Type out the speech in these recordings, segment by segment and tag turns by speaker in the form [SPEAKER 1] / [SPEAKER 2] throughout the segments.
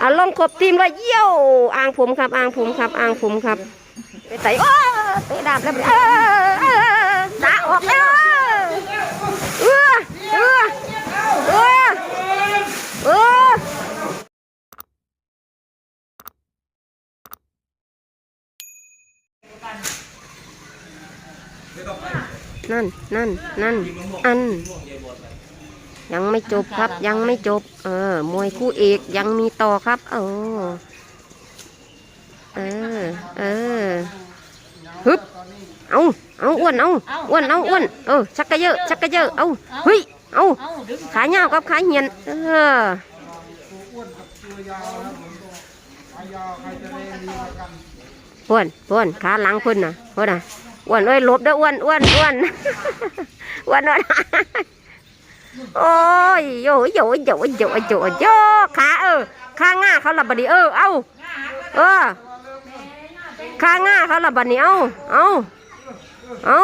[SPEAKER 1] อะลงครบทีมเลยเยี่ยวอ่างผมครับ อ่างผมครับ อ่างผมครับไปใส่โอ้เตะดาบแล้วเออเออดาออกแล้วเออเออเออเออนั่นนั่นนั่นอัน ยังไม่จบครับ ยังไม่จบ เออ มวยคู่เอกยังมีต่อครับ เออ เออ เออฮึบเอาเอาอ้วนเอาอ้วนเอาอ้วนเออชักกระเยอะชักกระเยอะเอาเฮ้ยเอา
[SPEAKER 2] เอ้าดึงา
[SPEAKER 1] เหี่ยวกับขาเหียนเอออ้วนอ้วนขาหลังพิ่นนะพิ่นนะอ้วนเอ้ยลบเด้ออ้วนอ้วนอ้วนอ้วนอ้วน โอ้ยโยโยโยโยโยโยขาเออขาง่าเขาละบัดนี้เออเอาเออขาง่าเขาละบัดนี้เอาเอาเอา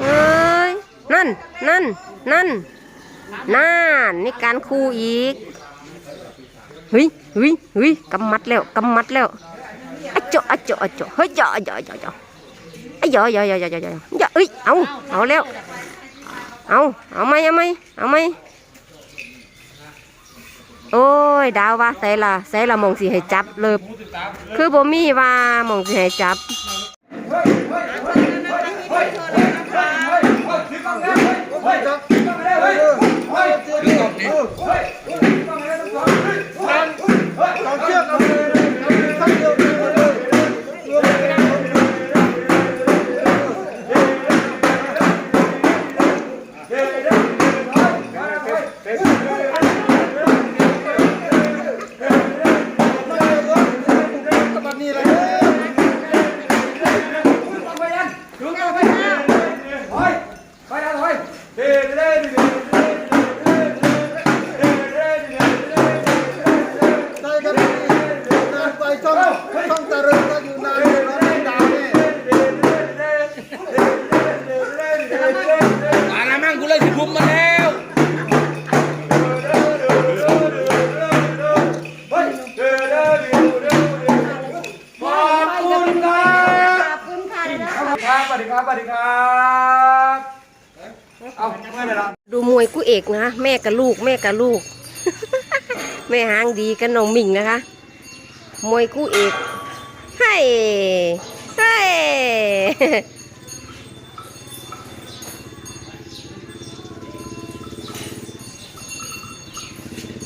[SPEAKER 1] เอ้ยนั่นนั่นนั่นนั่นนี่การคู่อีกเฮ้ยเฮ้ยเฮ้ยกำมัดแล้วกำมัดแล้วอะโจอะโจอะโจเฮ้ยจ่อจ่อจ่อจ่อไอ้จ่อจ่อจ่อจ่อจ่อจ่อเอ้ยเอาเอาแล้ว เอา เอาไหมเอาไหมเอาไหมโอ้ย ดาวว่าใส่ละใส่ละมองสีให้จับเลย คือบ่มีว่ามองสีให้จับ
[SPEAKER 3] ได้ครับนานไปช่องช่องตะเริงก็อยู่ อยู่นะไม่ดาวนี่
[SPEAKER 4] มาแล้วมั่งกูเลยสิคุมมาแล้ว
[SPEAKER 3] ขอบคุณครับสวัสดีครับสวัสดีครับ เอาเมื่อไหร่ละ
[SPEAKER 1] ดูมวยคู่เอกนะแม่กับลูก แม่กับลูก แม่หางดีกับน้องหมิงนะคะ มวยคู่เอกให้ให้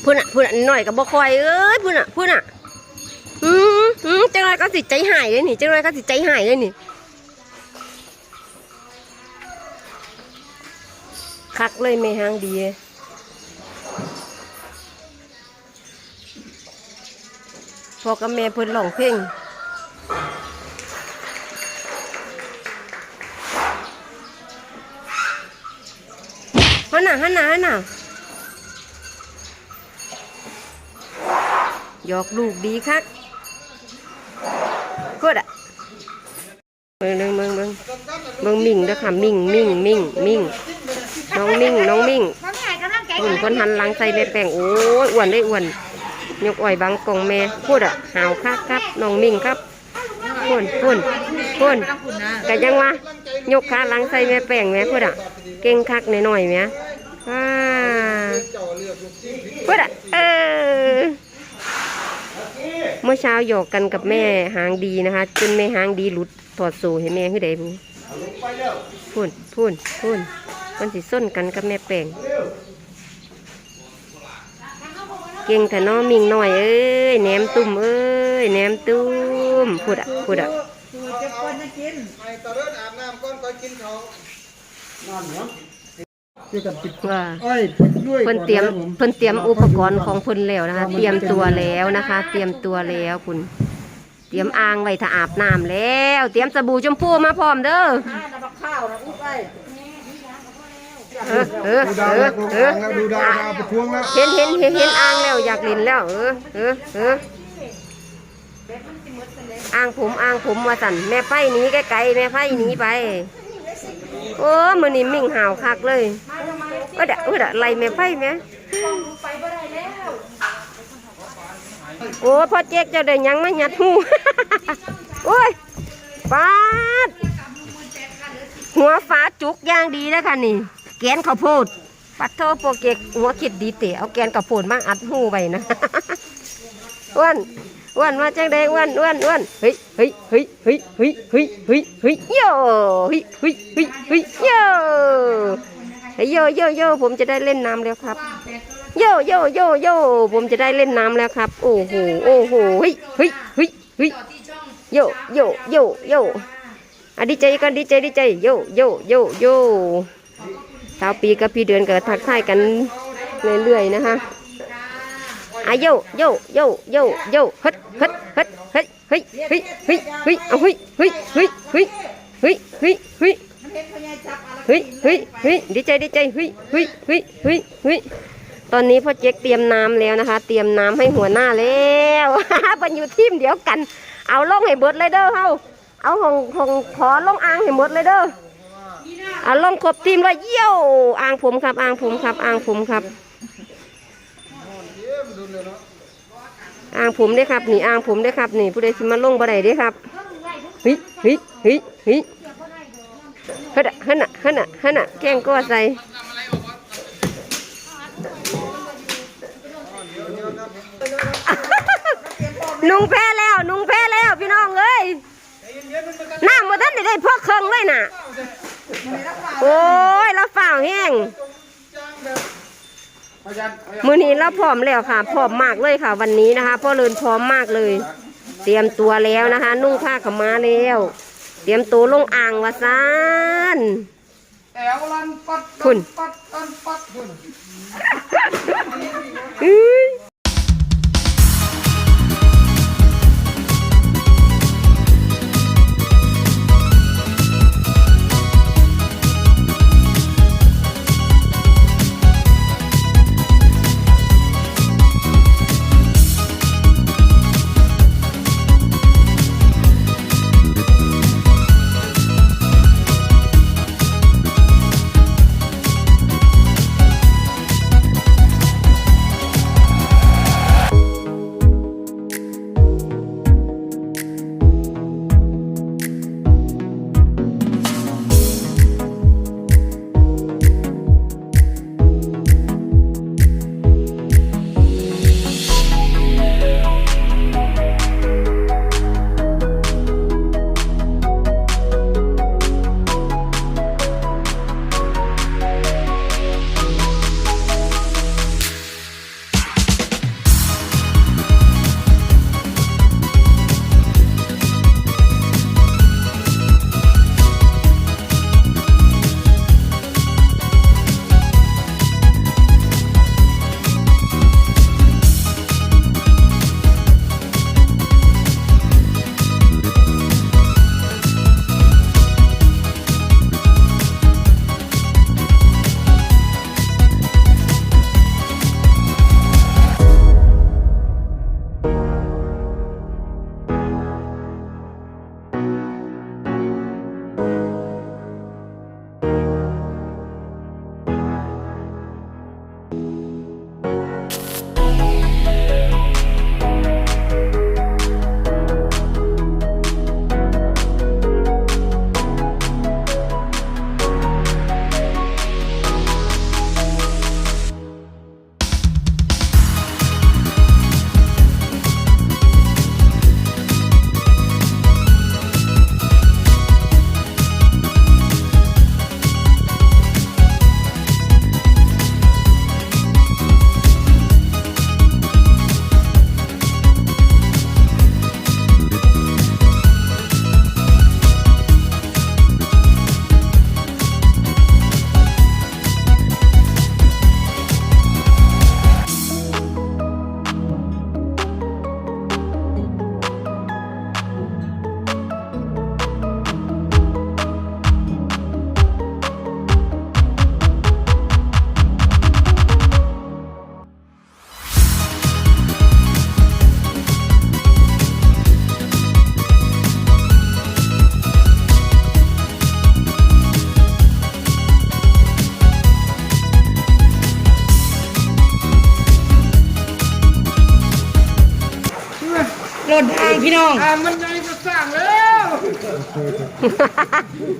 [SPEAKER 1] พุ่นอะพุ่นอะหน่อยกับบ่คอยเอ้ยพุ่นอะพุ่นอะอืมอืมจังไรก็สิใจหายเลยนี่จังไรก็สิใจหายเลยนี่ คักเลยไม่หางดีพอกับแม่เพิ่นร้องเพลงฮันน่ะฮันน่ะฮันน่ะหยอกลูกดีคักกดอะเบิ่งเบิ่งเบิ่งเบิ่งเบิ่งมิ่งเด้อค่ะมิ่งมิ่งมิ่งมิ่ง น้องมิ่ง น้องมิ่งหุ่นคนหันหลังใส่แม่แป้งโอ้ยอ้วนได้อ้วนยกอ่อยบังกล่องแม่พูดอะหาวคักครับน้องมิ่งครับพุ่นพุ่นพุ่นกะยังวะยกขาหลังใส่แม่แป้งแม่พูดอะเก่งคักหน่อยๆแม่อ่าพูดอะเออเมื่อเช้าหยอกกันกับแม่หางดีนะคะ จนแม่หางดีหลุดถอดสูให้แม่ให้ได้บุพูนพูนพูน มันสิส้นกันกับแม่แป้งเก่งแต่น้องมิงหน่อยเอ้ยแหนมตุ่มเอ้ยแหนมตุ่มพูดอะพูดอะ
[SPEAKER 3] ไอ้ตะเริงอาบน้ำก่อนก่อนกินเขานอนเหรอช่วยกันปิด
[SPEAKER 1] ว่า
[SPEAKER 3] ไอ้ด้วย
[SPEAKER 1] เพิ่นเตรียมเพิ่นเตรียมอุปกรณ์ของเพิ่นแล้วนะคะ เตรียมตัวแล้วนะคะ เตรียมตัวแล้วคุณ เตรียมอ่างไว้ถ้าอาบน้ำแล้ว เตรียมสบู่ชมพูมาพร้อมเด้อเออ เออ
[SPEAKER 3] ดู
[SPEAKER 1] เอ
[SPEAKER 3] ดาว
[SPEAKER 1] อ
[SPEAKER 3] แล้วดู
[SPEAKER 1] เอ
[SPEAKER 3] ดา
[SPEAKER 1] อ
[SPEAKER 3] วแล้วดูดาวดาวประท้วงแล้ว
[SPEAKER 1] เห็นเห็นเห็นเห็นอ่างแล้วอยากเล่นแล้ว เออเออเอออ่างผมอ่างผมมาสั่นแม่ไฟหนีไกลๆแม่ไฟหนีไปโอ้มือนี่มิ่งห่าวคักเลยเออเดะเออเดะไล่แม่ไฟไหมโอ้พ่อเจ๊กเจะได้ยังไมาหยัดหูโอ้ยปาดหัวฟ้าจุกย่างดีแล้วค่ะนี่ แกนข้าวโพดปัดโทโปเกกหัวคิดดีเตะเอาแกนข้าวโพดมาอัดหูไว้นะอ้วนอ้วนมาจังได้อ้วนอ้วนอ้วนเฮ้ยเฮ้ยเฮ้ยเฮ้ยเฮ้ยเฮ้ยเฮ้ยเฮ้ยโยเฮ้ยเฮ้ยเฮ้ยเฮ้ยโยเฮ้ยโย่โยโยผมจะได้เล่นน้ำแล้วครับโย่โย่โย่โย่ผมจะได้เล่นน้ำแล้วครับ โอ้โหโอ้โหเฮ้ยเฮ้ยเฮ้ยเฮ้ยโย่โย่โย่โยอะดีใจกันดีใจดีใจโย่โย่โย่โย่ สาวปีกับพี่เดือนก็ทักทายกันเรื่อยๆนะคะอะโยโยโยโยโยฮึดฮึดฮึดเฮ้ยเฮ้ยเฮ้ยเฮ้ยเฮ้ยเอาเฮ้ยเฮ้ยเฮ้ยเฮ้ยเฮ้ยเฮ้ยเฮ้ยเฮ้ยเฮ้ยเฮ้ยดีใจดีใจเฮ้ยเฮ้ยเฮ้ยเฮ้ยเฮ้ยตอนนี้พ่อเจ๊กเตรียมน้ำแล้วนะคะ เตรียมน้ำให้หัวหน้าแล้วมันอยู่ทีมเดียวกัน เอาลงให้เบิดเลยเด้อเฮาเอาของของขอลงอ่างให้หมดเลยเด้อ อาลงครบทีมเลยเยี่ยวอ่างผมครับ อ่างผมครับ อ่างผมครับ อ่างผมเด้ครับนี่อ่างผมเด้ครับนี่ผู้ใดสิมาลงบ่ได้เด้ครับเฮ้ยเฮ้ยเฮ้ยเฮ้ยเฮ้ยน่ะเฮ้ยน่ะเฮ้ยน่ะเฮ้ยน่ะแกงก็ใส่นุงแพ้แล้วนุงแพ้แล้วพี่น้องเอ้ยน้ำมาท่านได้ได้พวกเครื่องเลยน่ะ โอ้ยเราฝ่าวแห้งมือนี้เราพร้อมแล้วค่ะ พร้อมมากเลยค่ะ วันนี้นะคะพ่อเลินพร้อมมากเลย เตรียมตัวแล้วนะคะ นุ่งผ้าขาวมาแล้ว เตรียมตัวลงอ่างวาซาน
[SPEAKER 3] แต่วลันปัด
[SPEAKER 1] คุณ
[SPEAKER 3] ปัดปัดปัดคุณ
[SPEAKER 2] นทางพี่น้อง
[SPEAKER 4] อ่างมันใหญ่ก็สร้างแล้ว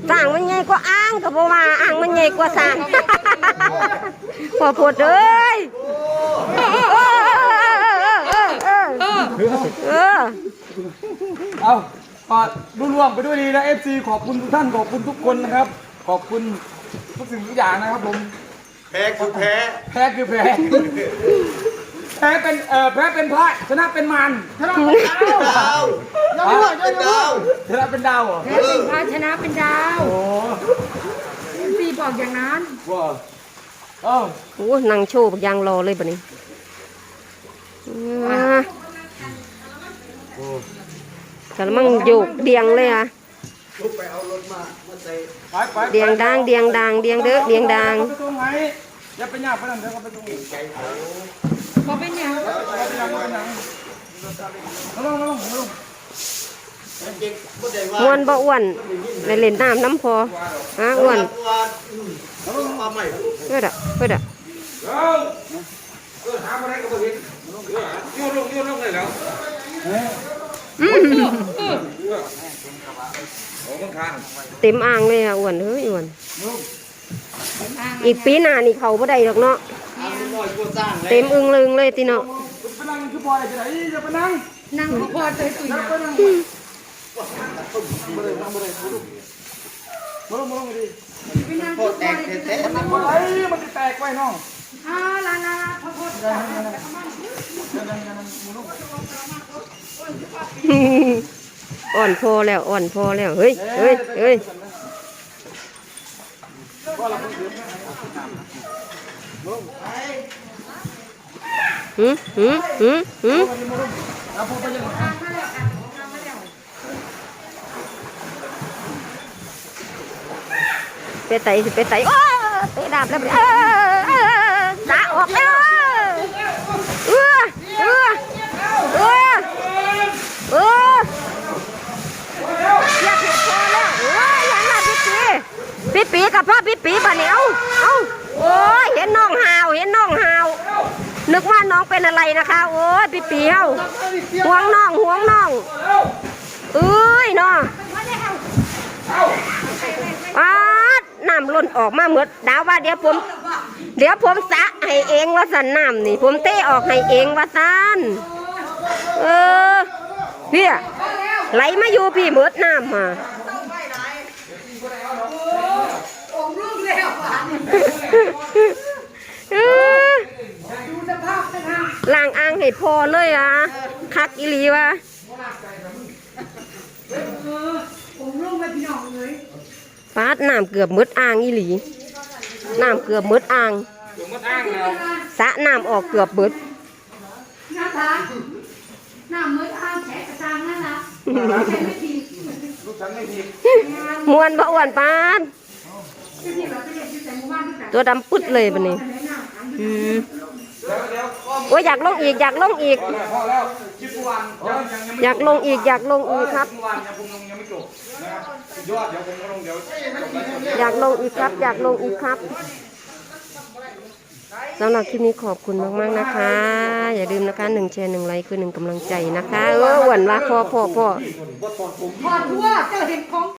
[SPEAKER 1] สร้างมันใหญ่กว่าอ่างก็บ่ว่าอ่างมันใหญ่กว่าสร้าง พอพูดเอ้ยเออ เออเออเออเออ
[SPEAKER 4] เอาขอรุ่ร่วมไปด้วยดีนะเอฟซีขอบคุณทุกท่านขอบคุณทุกคนนะครับ ขอบคุณทุกสิ่งทุกอย่างนะครับผม
[SPEAKER 3] แพ้คือแพ้
[SPEAKER 4] แพ้คือแพ้ แพ้เป็นเอ่อแพ้เป็นพระชนะเป็นมารชนะเป็นดาว
[SPEAKER 3] ดาวเป็นดาว
[SPEAKER 4] ชนะเป็นดาวเหรอ
[SPEAKER 2] แพ้เป็นพระชนะเป็นดาว
[SPEAKER 4] โอ้
[SPEAKER 2] พี่บอกอย่างนั้น
[SPEAKER 4] ว้าเอ้า
[SPEAKER 1] โอ้นั่งโชว์บักอยางรอเลยบัดนี้อ่ากะละมังโยกเดียงเลยอะ
[SPEAKER 3] ลุกไปเอารถมามาใส่
[SPEAKER 4] ไปไป
[SPEAKER 1] เดียงดังเดียงดังเดียงเด้อเดียงดัง
[SPEAKER 4] ไปตรงไหนอย่าไปหยาบไปนั่นเดี๋ยวเขาไปตรงนี้
[SPEAKER 2] พอเป็นอย่าง
[SPEAKER 4] อย่าไปหยาบไปนั่นลงลงลงลง
[SPEAKER 3] เด็กผู้ใดว่า
[SPEAKER 1] อ้วนบ่อ้วนไปเล่นน้ำน้ำพอฮะอ้วน
[SPEAKER 3] ว่ามาใหม่
[SPEAKER 1] เพื่อดะเพื่อดะ
[SPEAKER 4] เออเออหาอะไรก็บ่เห็นโยนลงโยนลงเลยแล้วโอ้ข้างข้าง
[SPEAKER 1] เต็มอ่างเลยอะอ้วนเฮ้ยอ้วนอีกปีหน้านี่เขาบ่ได้หรอกเนาะ
[SPEAKER 3] เลย
[SPEAKER 1] เต็มอึงลึงเลยติเนาะ
[SPEAKER 4] ไปนั่งคือปล่อยไปไหนจะไปนั่ง
[SPEAKER 2] นั่งพอใจตุยนะ
[SPEAKER 4] มาลงมาลงดิ
[SPEAKER 2] ไปนั่ง
[SPEAKER 3] โคตรแตกเต้น
[SPEAKER 4] มันบ่ไหลมันจะแตกไปน้อง
[SPEAKER 2] อ่าลาลาลาพอพอ
[SPEAKER 1] อ่อนพอแล้วอ่อนพอแล้วเฮ้ยเฮ้ยเฮ้ยหืมหืมหืมหืม
[SPEAKER 4] เอาพอไปยัง
[SPEAKER 1] ไปไตสิไปไตโอ้เตะดาบแล้วเออเออสาออกแล้วเออเออเออเอออยากเห็นพอแล้วเอออย่างนั้นพี่ปีพี่ปีกับพ่อพี่ปีบ่เนี่ยเอาเอาโอ้ยเห็นน้องหาวเห็นน้องหาว นึกว่าน้องเป็นอะไรนะคะ โอ้ยพี่ปีเฮาห่วงน้องห่วงน้องเอ้ยเนาะอาดน้ำล้นออกมาหมดดาวว่าเดี๋ยวผม เดี๋ยวผมสะให้เองว่าสันน้ำนี่ ผมเทออกให้เองว่าสันเออเพี่ยไหลมาอยู่พี่หมดน้ำมา
[SPEAKER 2] องลูกแล้วหวาน
[SPEAKER 1] เออ
[SPEAKER 2] ดูสภาพนะคะ
[SPEAKER 1] ล้างอ่างให้พอเลยอะคักอีหลีวะ
[SPEAKER 2] องลูกไม่พี่น้องเลย
[SPEAKER 1] ปาดน้ำเกือบหมดอ่างอีหลีน้ำเกือบหมดอ่าง
[SPEAKER 4] เดี๋ยวมันอ้างแล้ว
[SPEAKER 1] สะน้ำออกเกือบเบิด
[SPEAKER 2] น้าทางหน้ามือทางแฉกระจางนั่นละใช่ไม่ดี
[SPEAKER 4] ลูกฉันไม่ผิด
[SPEAKER 1] มวนบ่อ้วนปาน
[SPEAKER 2] ที่นี่เราจะเรียนที่แต่หมู่บ้านที่แต่
[SPEAKER 1] ตัวดำปึ๊ดเลยบัดนี้
[SPEAKER 4] วเดี๋ยว
[SPEAKER 1] โอ้ยอยากลงอีกอยากลงอีก
[SPEAKER 4] พอแล้วคลิปเมื่อวานยังยังยังไม่
[SPEAKER 1] อยากลงอีกอยากลงอีกครับ
[SPEAKER 4] เมื่อวานยังผมลงยังไม่จบนะครับสุดยอดเดี๋ยวผมก็ลงเดี๋ยว
[SPEAKER 1] อยากลงอีกครับ อยากลงอีกครับสำหรับคลิปนี้ขอบคุณมากๆนะคะ อย่าลืมนะคะหนึ่งแชร์หนึ่งไลค์คือหนึ่งกำลังใจนะคะเอออ้วนว่าพอพ่อพอ
[SPEAKER 2] พอทั่วเจ้าเห็นของ